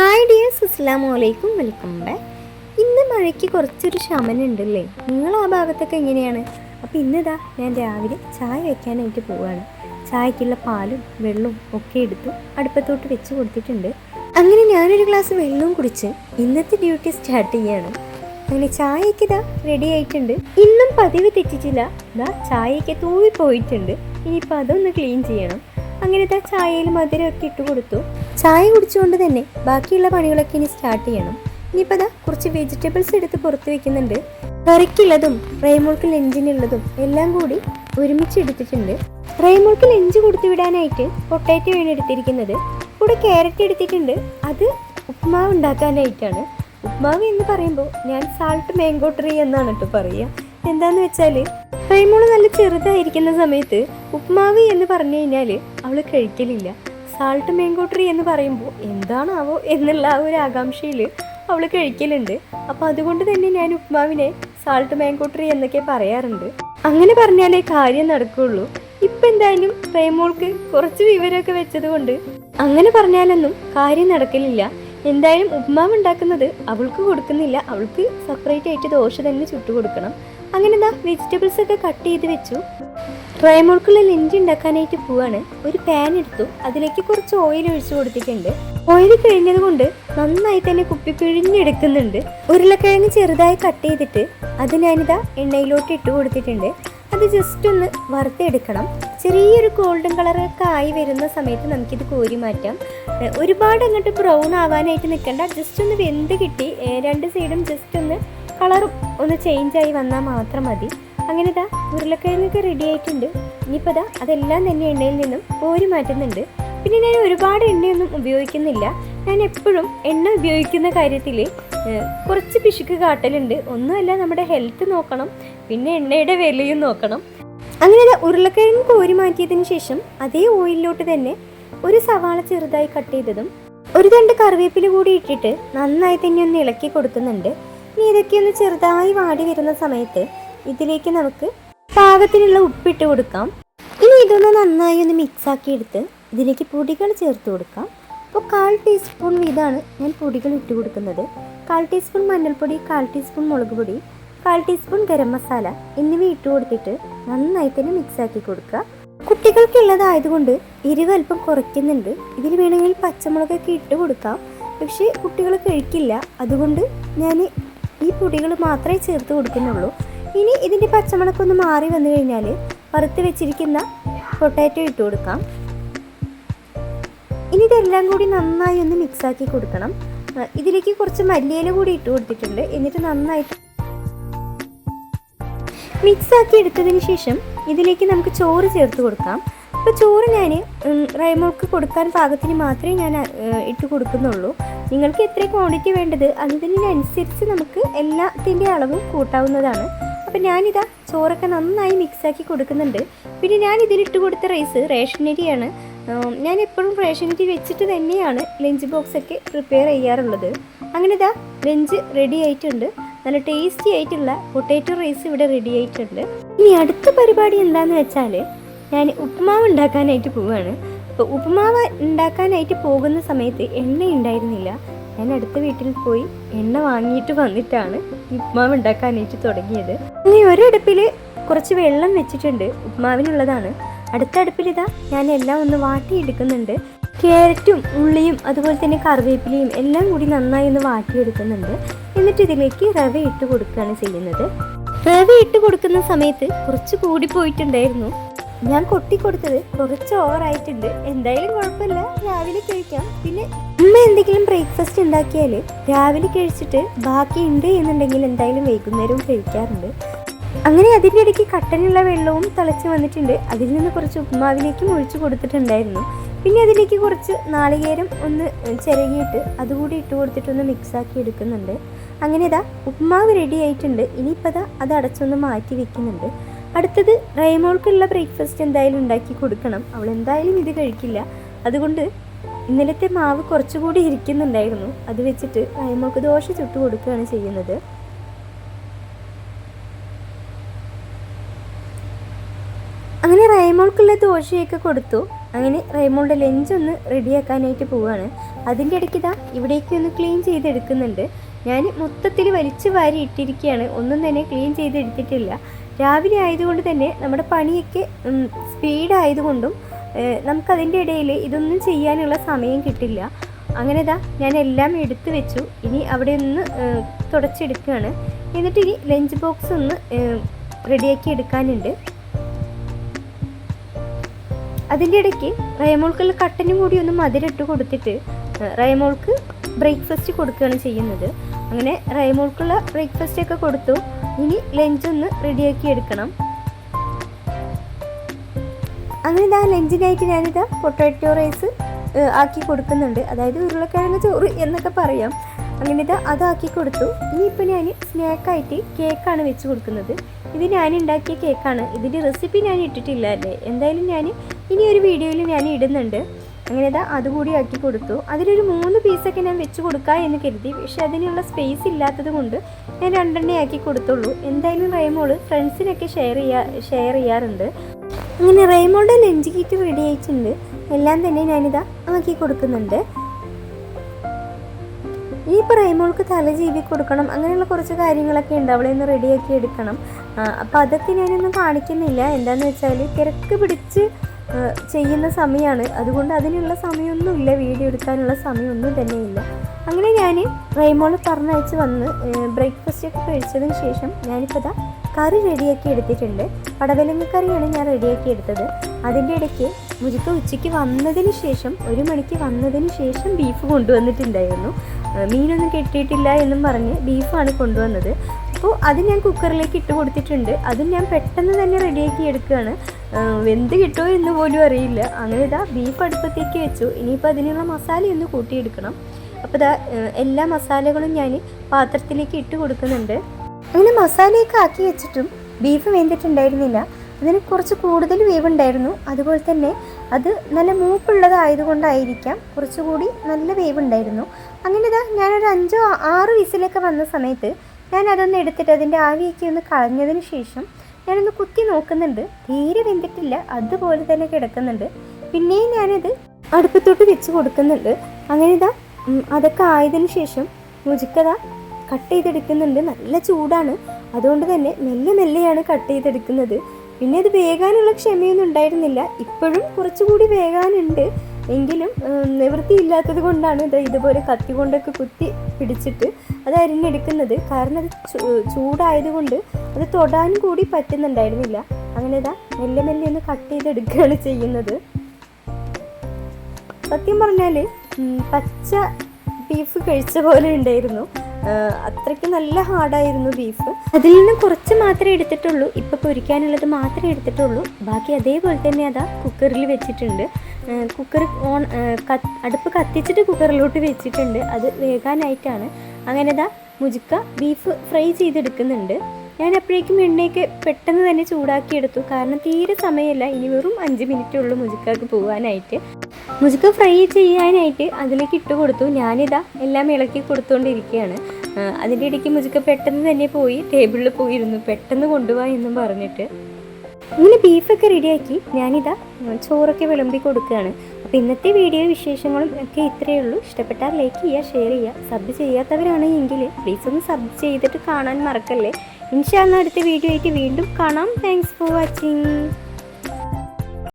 Hi dears അസ്സാം വലൈക്കും welcome back ഇന്ന് മഴയ്ക്ക് കുറച്ചൊരു ശമനുണ്ടല്ലേ നിങ്ങൾ ആ ഭാഗത്തൊക്കെ എങ്ങനെയാണ്? അപ്പോൾ ഇന്നിതാ ഞാൻ രാവിലെ ചായ വയ്ക്കാനായിട്ട് പോവുകയാണ് ചായക്കുള്ള പാലും വെള്ളവും ഒക്കെ എടുത്തു അടുപ്പത്തോട്ട് വെച്ച് കൊടുത്തിട്ടുണ്ട്. അങ്ങനെ ഞാനൊരു ഗ്ലാസ് വെള്ളവും കുടിച്ച് ഇന്നത്തെ ഡ്യൂട്ടി സ്റ്റാർട്ട് ചെയ്യാണ്. അങ്ങനെ ചായക്ക് ഇതാ റെഡി ആയിട്ടുണ്ട്. ഇന്നും പതിവ് തെറ്റിച്ചില്ല. ഇതാ ചായക്ക് തൂവി പോയിട്ടുണ്ട്. ഇനിയിപ്പോൾ അതൊന്ന് ക്ലീൻ ചെയ്യണം. അങ്ങനെ ഇതാ ചായയിൽ മധുരമൊക്കെ ഇട്ട് കൊടുത്തു. ചായ കുടിച്ചുകൊണ്ട് തന്നെ ബാക്കിയുള്ള പണികളൊക്കെ ഇനി സ്റ്റാർട്ട് ചെയ്യണം. ഇനിയിപ്പോൾ അതാ കുറച്ച് വെജിറ്റബിൾസ് എടുത്ത് പുറത്ത് വെക്കുന്നുണ്ട്. കറിക്കുള്ളതും റൈമോൾക്ക് ലഞ്ചിനുള്ളതും എല്ലാം കൂടി ഒരുമിച്ച് എടുത്തിട്ടുണ്ട്. റൈമോൾക്ക് ലഞ്ച് കൊടുത്തു വിടാനായിട്ട് പൊട്ടാറ്റോ ആണ് എടുത്തിരിക്കുന്നത്. കൂടെ ക്യാരറ്റ് എടുത്തിട്ടുണ്ട്. അത് ഉപ്മാവ് ഉണ്ടാക്കാനായിട്ടാണ്. ഉപ്മാവ് എന്ന് പറയുമ്പോൾ ഞാൻ സാൾട്ട് മാംഗോ ട്രീ എന്നാണ് കേട്ടോ പറയുക എന്താന്ന് വെച്ചാൽ റൈമോൾ നല്ല ചെറുതായിരിക്കുന്ന സമയത്ത് ഉപ്മാവ് എന്ന് പറഞ്ഞു കഴിഞ്ഞാൽ അവൾ കഴിക്കലില്ല. സാൾട്ട് മേങ്കോട്ടറി എന്ന് പറയുമ്പോൾ എന്താണാവോ എന്നുള്ള ആ ഒരു ആകാംക്ഷയിൽ അവൾ കഴിക്കലുണ്ട്. അപ്പോൾ അതുകൊണ്ട് തന്നെ ഞാൻ ഉപ്മാവിനെ സാൾട്ട് മേങ്കോട്ടറി എന്നൊക്കെ പറയാറുണ്ട്. അങ്ങനെ പറഞ്ഞാലേ കാര്യം നടക്കുകയുള്ളൂ ഇപ്പം എന്തായാലും പ്രേമോൾക്ക് കുറച്ച് വിവരമൊക്കെ വെച്ചതുകൊണ്ട് അങ്ങനെ പറഞ്ഞാലൊന്നും കാര്യം നടക്കലില്ല. എന്തായാലും ഉപ്മാവ് ഉണ്ടാക്കുന്നത് അവൾക്ക് കൊടുക്കുന്നില്ല. അവൾക്ക് സെപ്പറേറ്റ് ആയിട്ട് ദോശ തന്നെ ചുട്ടു കൊടുക്കണം. അങ്ങനെ എന്താ വെജിറ്റബിൾസ് ഒക്കെ കട്ട് ചെയ്ത് വെച്ചു. റൈമോൾക്കുള്ള ലഞ്ച് ഉണ്ടാക്കാനായിട്ട് പോവാണ്. ഒരു പാൻ എടുത്തു. അതിലേക്ക് കുറച്ച് ഓയിൽ ഒഴിച്ചു കൊടുത്തിട്ടുണ്ട്. ഓയിൽ കഴിഞ്ഞത് കൊണ്ട് നന്നായി തന്നെ കുപ്പി പിഴിഞ്ഞെടുക്കുന്നുണ്ട്. ഉരുളക്കിഴങ്ങ് ചെറുതായി കട്ട് ചെയ്തിട്ട് അത് ഞാനിതാ എണ്ണയിലോട്ട് ഇട്ട് കൊടുത്തിട്ടുണ്ട്. അത് ജസ്റ്റ് ഒന്ന് വറുത്തെടുക്കണം. ചെറിയൊരു ഗോൾഡൻ കളറൊക്കെ ആയി വരുന്ന സമയത്ത് നമുക്കിത് കോരി മാറ്റാം. ഒരുപാട് അങ്ങോട്ട് ബ്രൗൺ ആവാനായിട്ട് നിൽക്കണ്ട. ജസ്റ്റ് ഒന്ന് വെന്ത് കിട്ടി. രണ്ട് സൈഡും ജസ്റ്റ് ഒന്ന് കളറും ഒന്ന് ചേഞ്ചായി വന്നാൽ മാത്രം മതി. അങ്ങനെ ഇതാ ഉരുളക്കിഴങ്ങൊക്കെ റെഡി ആയിട്ടുണ്ട്. ഇനിയിപ്പോൾ ഇതാ അതെല്ലാം തന്നെ എണ്ണയിൽ നിന്നും കോരി മാറ്റുന്നുണ്ട്. പിന്നെ ഞാൻ ഒരുപാട് എണ്ണയൊന്നും ഉപയോഗിക്കുന്നില്ല. ഞാൻ എപ്പോഴും എണ്ണ ഉപയോഗിക്കുന്ന കാര്യത്തിൽ കുറച്ച് പിശുക്ക് കാട്ടലുണ്ട്. ഒന്നുമല്ല നമ്മുടെ ഹെൽത്ത് നോക്കണം പിന്നെ എണ്ണയുടെ വിലയും നോക്കണം. അങ്ങനെ ഉരുളക്കിഴങ്ങ് കോരി മാറ്റിയതിന് ശേഷം അതേ ഓയിലിലോട്ട് തന്നെ ഒരു സവാള ചെറുതായി കട്ട് ചെയ്തതും ഒരു രണ്ട് കറിവേപ്പില കൂടി ഇട്ടിട്ട് നന്നായി തന്നെ ഒന്ന് ഇളക്കി കൊടുക്കുന്നുണ്ട്. ഇനി ഇതൊക്കെ ഒന്ന് ചെറുതായി വാടി വരുന്ന സമയത്ത് ഇതിലേക്ക് നമുക്ക് പാകത്തിനുള്ള ഉപ്പിട്ട് കൊടുക്കാം. ഇനി ഇതൊന്ന് നന്നായി ഒന്ന് മിക്സ് ആക്കി എടുത്ത് ഇതിലേക്ക് പൊടികൾ ചേർത്ത് കൊടുക്കാം. അപ്പോൾ കാൽ ടീസ്പൂൺ വീതമാണ് ഞാൻ പൊടികൾ ഇട്ട് കൊടുക്കുന്നത്. കാൽ ടീസ്പൂൺ മഞ്ഞൾപ്പൊടി കാൽ ടീസ്പൂൺ മുളക് പൊടി കാൽ ടീസ്പൂൺ ഗരം മസാല എന്നിവ ഇട്ട് കൊടുത്തിട്ട് നന്നായി തന്നെ മിക്സ് ആക്കി കൊടുക്കുക. കുട്ടികൾക്കുള്ളതായതുകൊണ്ട് എരിവ് അല്പം കുറയ്ക്കുന്നുണ്ട്. ഇതിൽ വേണമെങ്കിൽ പച്ചമുളകൊക്കെ ഇട്ട് കൊടുക്കാം. പക്ഷേ കുട്ടികൾ കഴിക്കില്ല. അതുകൊണ്ട് ഞാൻ ഈ പൊടികൾ മാത്രമേ ചേർത്ത് കൊടുക്കുന്നുള്ളൂ. ഇനി ഇതിന്റെ പച്ചമുളക്കൊന്ന് മാറി വന്നു കഴിഞ്ഞാൽ വറുത്ത് വെച്ചിരിക്കുന്ന പൊട്ടാറ്റോ ഇട്ട് കൊടുക്കാം. ഇനി ഇതെല്ലാം കൂടി നന്നായി ഒന്ന് മിക്സാക്കി കൊടുക്കണം. ഇതിലേക്ക് കുറച്ച് മല്ലിയില കൂടി ഇട്ട് കൊടുത്തിട്ടുണ്ട്. എന്നിട്ട് നന്നായിട്ട് മിക്സാക്കി എടുത്തതിന് ശേഷം ഇതിലേക്ക് നമുക്ക് ചോറ് ചേർത്ത് കൊടുക്കാം. അപ്പോൾ ചോറ് ഞാൻ റൈമോൾക്ക് കൊടുക്കാൻ പാകത്തിന് മാത്രമേ ഞാൻ ഇട്ട് കൊടുക്കുന്നുള്ളൂ. നിങ്ങൾക്ക് എത്ര ക്വാണ്ടിറ്റി വേണ്ടത് അതിനനുസരിച്ച് നമുക്ക് എല്ലാത്തിന്റെ അളവും കൂട്ടാവുന്നതാണ്. അപ്പം ഞാനിതാ ചോറൊക്കെ നന്നായി മിക്സാക്കി കൊടുക്കുന്നുണ്ട്. പിന്നെ ഞാൻ ഇതിലിട്ട് കൊടുത്ത റൈസ് റേഷൻ അരിയാണ്. ഞാൻ എപ്പോഴും റേഷൻ അരി വെച്ചിട്ട് തന്നെയാണ് ലഞ്ച് ബോക്സൊക്കെ പ്രിപ്പയർ ചെയ്യാറുള്ളത്. അങ്ങനെ ഇതാ ലഞ്ച് റെഡി ആയിട്ടുണ്ട്. നല്ല ടേസ്റ്റി ആയിട്ടുള്ള പൊട്ടാറ്റോ റൈസ് ഇവിടെ റെഡി ആയിട്ടുണ്ട്. ഇനി അടുത്ത പരിപാടി എന്താണെന്ന് വെച്ചാൽ ഞാൻ ഉപ്പുമാവ് ഉണ്ടാക്കാനായിട്ട് പോവുകയാണ് അപ്പോൾ ഉപ്പുമാവ് ഉണ്ടാക്കാനായിട്ട് പോകുന്ന സമയത്ത് എണ്ണ ഉണ്ടായിരുന്നില്ല ഞാൻ അടുത്ത വീട്ടിൽ പോയി എണ്ണ വാങ്ങിയിട്ട് വന്നിട്ടാണ് ഉപ്മാവ് ഉണ്ടാക്കാനായിട്ട് തുടങ്ങിയത്. ഇനി ഒരടുപ്പിൽ കുറച്ച് വെള്ളം വെച്ചിട്ടുണ്ട് ഉപ്പുമാവിനുള്ളതാണ്. അടുത്ത അടുപ്പിൽ ഇതാ ഞാൻ എല്ലാം ഒന്ന് വാട്ടിയെടുക്കുന്നുണ്ട്. ക്യാരറ്റും ഉള്ളിയും അതുപോലെ തന്നെ കറിവേപ്പിലയും എല്ലാം കൂടി നന്നായി ഒന്ന് വാട്ടിയെടുക്കുന്നുണ്ട്. എന്നിട്ട് ഇതിലേക്ക് റവ ഇട്ട് കൊടുക്കുകയാണ് ചെയ്യുന്നത്. റവ ഇട്ട് കൊടുക്കുന്ന സമയത്ത് കുറച്ച് കൂടി പോയിട്ടുണ്ടായിരുന്നു. ഞാൻ കൊട്ടി കൊടുത്തത് കുറച്ച് ഓവറായിട്ടുണ്ട്. എന്തായാലും കുഴപ്പമില്ല. രാവിലെ കഴിക്കാം. പിന്നെ ഉമ്മ എന്തെങ്കിലും ബ്രേക്ക്ഫാസ്റ്റ് ഉണ്ടാക്കിയാൽ രാവിലെ കഴിച്ചിട്ട് ബാക്കി ഉണ്ട് എന്നുണ്ടെങ്കിൽ എന്തായാലും വൈകുന്നേരവും കഴിക്കാറുണ്ട്. അങ്ങനെ അതിന്റെ ഇടയ്ക്ക് കട്ടനുള്ള വെള്ളവും തിളച്ച് വന്നിട്ടുണ്ട്. അതിൽ നിന്ന് കുറച്ച് ഉപ്പുമാവിലേക്കും ഒഴിച്ചു കൊടുത്തിട്ടുണ്ടായിരുന്നു. പിന്നെ അതിലേക്ക് കുറച്ച് നാളികേരം ഒന്ന് ചിരകിയിട്ട് അതുകൂടി ഇട്ട് കൊടുത്തിട്ടൊന്ന് മിക്സാക്കി എടുക്കുന്നുണ്ട്. അങ്ങനെ ഇതാ ഉപ്പുമാവ് റെഡി ആയിട്ടുണ്ട്. ഇനിയിപ്പോൾ അത് അടച്ചൊന്ന് മാറ്റി വെക്കുന്നുണ്ട്. അടുത്തത് റൈമോൾക്കുള്ള ബ്രേക്ക്ഫാസ്റ്റ് എന്തായാലും ഉണ്ടാക്കി കൊടുക്കണം. അവൾ എന്തായാലും ഇത് കഴിക്കില്ല. അതുകൊണ്ട് ഇന്നലത്തെ മാവ് കുറച്ചുകൂടി ഇരിക്കുന്നുണ്ടായിരുന്നു. അത് വെച്ചിട്ട് റൈമോൾക്ക് ദോശ ചുട്ടു കൊടുക്കുകയാണ് ചെയ്യുന്നത്. അങ്ങനെ റൈമോൾക്കുള്ള ദോശയൊക്കെ കൊടുത്തു. അങ്ങനെ റൈമോളുടെ ലഞ്ച് ഒന്ന് റെഡിയാക്കാനായിട്ട് പോവുകയാണ്. അതിന്റെ ഇടയ്ക്ക് ഇതാ ഇവിടേക്ക് ഒന്ന് ക്ലീൻ ചെയ്തെടുക്കുന്നുണ്ട്. ഞാൻ മൊത്തത്തിൽ വലിച്ചു വാരി ഇട്ടിരിക്കുകയാണ് ഒന്നും തന്നെ ക്ലീൻ ചെയ്തെടുത്തിട്ടില്ല. രാവിലെ ആയതുകൊണ്ട് തന്നെ നമ്മുടെ പണിയൊക്കെ സ്പീഡായതുകൊണ്ടും നമുക്കതിന്റെ ഇടയിൽ ഇതൊന്നും ചെയ്യാനുള്ള സമയം കിട്ടില്ല. അങ്ങനെ ഇതാ ഞാൻ എല്ലാം എടുത്തു വെച്ചു. ഇനി അവിടെ ഒന്ന് തുടച്ചെടുക്കുകയാണ് എന്നിട്ട് ഇനി ലഞ്ച് ബോക്സ് ഒന്ന് റെഡിയാക്കി എടുക്കാനുണ്ട്. അതിന്റെ ഇടയ്ക്ക് റയമോൾക്കുള്ള കട്ടനും കൂടി ഒന്ന് മധുരം ഇട്ട് കൊടുത്തിട്ട് റയമോൾക്ക് ബ്രേക്ക്ഫാസ്റ്റ് കൊടുക്കുകയാണ് ചെയ്യുന്നത്. അങ്ങനെ റൈമോൾക്കുള്ള ബ്രേക്ക്ഫാസ്റ്റ് ഒക്കെ കൊടുത്തു. ഇനി ലഞ്ച് ഒന്ന് റെഡിയാക്കി എടുക്കണം. അങ്ങനെ ഇതാ ലഞ്ചിനായിട്ട് ഞാനിതാ പൊട്ടാറ്റോ റൈസ് ആക്കി കൊടുക്കുന്നുണ്ട്. അതായത് ഉരുളക്കിഴങ്ങ് ചോറ് എന്നൊക്കെ പറയാം. അങ്ങനെ ഇത് അതാക്കി കൊടുത്തു. ഇനി ഇനിയിപ്പോൾ ഞാൻ സ്നാക്കായിട്ട് കേക്കാണ് വെച്ച് കൊടുക്കുന്നത്. ഇത് ഞാൻ ഉണ്ടാക്കിയ കേക്കാണ് ഇതിന്റെ റെസിപ്പി ഞാൻ ഇട്ടിട്ടില്ല അല്ലേ? എന്തായാലും ഞാൻ ഇനി ഒരു വീഡിയോയിൽ ഞാൻ ഇടുന്നുണ്ട്. അങ്ങനെ ഇതാ അതുകൂടി ആക്കി കൊടുത്തു. അതിലൊരു മൂന്ന് പീസൊക്കെ ഞാൻ വെച്ച് കൊടുക്കാം എന്ന് കരുതി. പക്ഷേ അതിനുള്ള സ്പേസ് ഇല്ലാത്തത് കൊണ്ട് ഞാൻ രണ്ടെണ്ണേ ആക്കി കൊടുത്തുള്ളൂ. എന്തായാലും റൈമോൾ ഫ്രണ്ട്സിനൊക്കെ ഷെയർ ചെയ്യാ ഷെയർ ചെയ്യാറുണ്ട്. അങ്ങനെ റൈമോളുടെ ലഞ്ച് കിറ്റ് റെഡി ആയിട്ടുണ്ട്. എല്ലാം തന്നെ ഞാനിതാ ആക്കി കൊടുക്കുന്നുണ്ട്. ഈ പറയുമ്പോൾക്ക് തല ജീവി കൊടുക്കണം അങ്ങനെയുള്ള കുറച്ച് കാര്യങ്ങളൊക്കെ ഉണ്ട്. അവളെ ഒന്ന് റെഡിയാക്കി എടുക്കണം. അപ്പോൾ അതൊക്കെ ഞാനൊന്നും കാണിക്കുന്നില്ല. എന്താണെന്ന് വെച്ചാൽ തിരക്ക് പിടിച്ച് ചെയ്യുന്ന സമയമാണ് അതുകൊണ്ട് അതിനുള്ള സമയമൊന്നുമില്ല വീഡിയോ എടുക്കാനുള്ള സമയമൊന്നും തന്നെ ഇല്ല അങ്ങനെ ഞാൻ റൈമോൾ പറഞ്ഞയച്ച് വന്ന് ബ്രേക്ക്ഫാസ്റ്റ് ഒക്കെ കഴിച്ചതിന് ശേഷം ഞാനിപ്പോൾ ഇതാ കറി റെഡിയാക്കി എടുത്തിട്ടുണ്ട്. പടവലങ്ങ കറിയാണ് ഞാൻ റെഡിയാക്കി എടുത്തത്. അതിന്റെ ഇടയ്ക്ക് മുജുക്ക് ഉച്ചയ്ക്ക് വന്നതിന് ശേഷം ഒരു മണിക്ക് വന്നതിന് ശേഷം ബീഫ് കൊണ്ടുവന്നിട്ടുണ്ടായിരുന്നു. മീനൊന്നും കെട്ടിയിട്ടില്ല എന്നും പറഞ്ഞ് ബീഫാണ് കൊണ്ടുവന്നത്. അപ്പോൾ അത് ഞാൻ കുക്കറിലേക്ക് ഇട്ട് കൊടുത്തിട്ടുണ്ട്. അതും ഞാൻ പെട്ടെന്ന് തന്നെ റെഡിയാക്കി എടുക്കുകയാണ്. വെന്ത് കിട്ടുമോ എന്ന് പോലും അറിയില്ല. അങ്ങനെ ഇതാ ബീഫ് അടുപ്പത്തേക്ക് വെച്ചു. ഇനിയിപ്പോൾ അതിനുള്ള മസാല ഒന്ന് കൂട്ടിയെടുക്കണം. അപ്പോൾ ഇതാ എല്ലാ മസാലകളും ഞാൻ പാത്രത്തിലേക്ക് ഇട്ട് കൊടുക്കുന്നുണ്ട്. അങ്ങനെ മസാലയൊക്കെ ആക്കി വെച്ചിട്ടും ബീഫ് വെന്തിട്ടുണ്ടായിരുന്നില്ല. അതിന് കുറച്ച് കൂടുതൽ വേവുണ്ടായിരുന്നു അതുപോലെ തന്നെ അത് നല്ല മൂപ്പുള്ളതായതുകൊണ്ടായിരിക്കാം കുറച്ചുകൂടി നല്ല വേവുണ്ടായിരുന്നു അങ്ങനെ ഇതാ ഞാനൊരു അഞ്ചോ ആറ് വിസിലൊക്കെ വന്ന സമയത്ത് ഞാൻ അതൊന്ന് എടുത്തിട്ട് അതിന്റെ ആവിയൊക്കെ ഒന്ന് കളഞ്ഞതിന് ശേഷം ഞാനൊന്ന് കുത്തി നോക്കുന്നുണ്ട്. തീരെ വെന്തിട്ടില്ല അതുപോലെ തന്നെ കിടക്കുന്നുണ്ട്. പിന്നെയും ഞാനത് അടുപ്പത്തോട്ട് വെച്ച് കൊടുക്കുന്നുണ്ട്. അങ്ങനെ ഇതാ അതൊക്കെ ആയതിനു ശേഷം മുജിക്കത കട്ട് ചെയ്തെടുക്കുന്നുണ്ട്. നല്ല ചൂടാണ്. അതുകൊണ്ട് തന്നെ മെല്ലെ മെല്ലെയാണ് കട്ട് ചെയ്തെടുക്കുന്നത്. പിന്നെ അത് വേകാനുള്ള ക്ഷമയൊന്നും ഉണ്ടായിരുന്നില്ല. ഇപ്പോഴും കുറച്ചുകൂടി വേകാനുണ്ട്. എങ്കിലും നിവൃത്തി നിവൃത്തിയില്ലാത്തത് കൊണ്ടാണ് ഇത് ഇതുപോലെ കത്തി കൊണ്ടൊക്കെ കുത്തി പിടിച്ചിട്ട് അത് അരിഞ്ഞെടുക്കുന്നത്. കാരണം അത് ചൂടായതുകൊണ്ട് അത് തൊടാനും കൂടി പറ്റുന്നുണ്ടായിരുന്നില്ല. അങ്ങനെ ഇതാ മെല്ലെ മെല്ലെ ഒന്ന് കട്ട് ചെയ്തെടുക്കുകയാണ് ചെയ്യുന്നത്. സത്യം പറഞ്ഞാൽ പച്ച ബീഫ് കഴിച്ച പോലെ ഉണ്ടായിരുന്നു. അത്രയ്ക്ക് നല്ല ഹാർഡായിരുന്നു ബീഫ് അതിൽ നിന്ന് കുറച്ച് മാത്രമേ എടുത്തിട്ടുള്ളൂ. ഇപ്പം പൊരിക്കാനുള്ളത് മാത്രമേ എടുത്തിട്ടുള്ളൂ. ബാക്കി അതേപോലെ തന്നെ അതാ കുക്കറിൽ വെച്ചിട്ടുണ്ട്. കുക്കർ ഓൺ അടുപ്പ് കത്തിച്ചിട്ട് കുക്കറിലോട്ട് വെച്ചിട്ടുണ്ട്. അത് വേകാനായിട്ടാണ്. അങ്ങനെ ദാ മുജിക്ക ബീഫ് ഫ്രൈ ചെയ്തെടുക്കുന്നുണ്ട്. ഞാൻ അപ്പോഴേക്കും എണ്ണയൊക്കെ പെട്ടെന്ന് തന്നെ ചൂടാക്കിയെടുത്തു. കാരണം തീരെ സമയമില്ല. ഇനി വെറും അഞ്ച് മിനിറ്റ് ഉള്ളൂ മുജുക്കാക്ക് പോകാനായിട്ട് മുജുക്ക ഫ്രൈ ചെയ്യാനായിട്ട് അതിലേക്ക് ഇട്ട് കൊടുത്തു. ഞാനിതാ എല്ലാം ഇളക്കി കൊടുത്തുകൊണ്ടിരിക്കുകയാണ് അതിന്റെ ഇടയ്ക്ക് മുജുക്ക പെട്ടെന്ന് തന്നെ പോയി ടേബിളിൽ പോയിരുന്നു. പെട്ടെന്ന് കൊണ്ടുപോവാ എന്നും പറഞ്ഞിട്ട്. ഇങ്ങനെ ബീഫൊക്കെ റെഡിയാക്കി ഞാനിതാ ചോറൊക്കെ വിളമ്പി കൊടുക്കുകയാണ്. അപ്പോൾ ഇന്നത്തെ വീഡിയോ വിശേഷങ്ങളും ഒക്കെ ഇത്രയേ ഉള്ളൂ. ഇഷ്ടപ്പെട്ടാൽ ലൈക്ക് ചെയ്യുക ഷെയർ ചെയ്യുക സബ് ചെയ്യാത്തവരാണെങ്കിൽ പ്ലീസ് ഒന്ന് സബ് ചെയ്തിട്ട് കാണാൻ മറക്കല്ലേ? ഇൻഷാല്ല അടുത്ത വീഡിയോ ആയിട്ട് വീണ്ടും കാണാം. Thanks for watching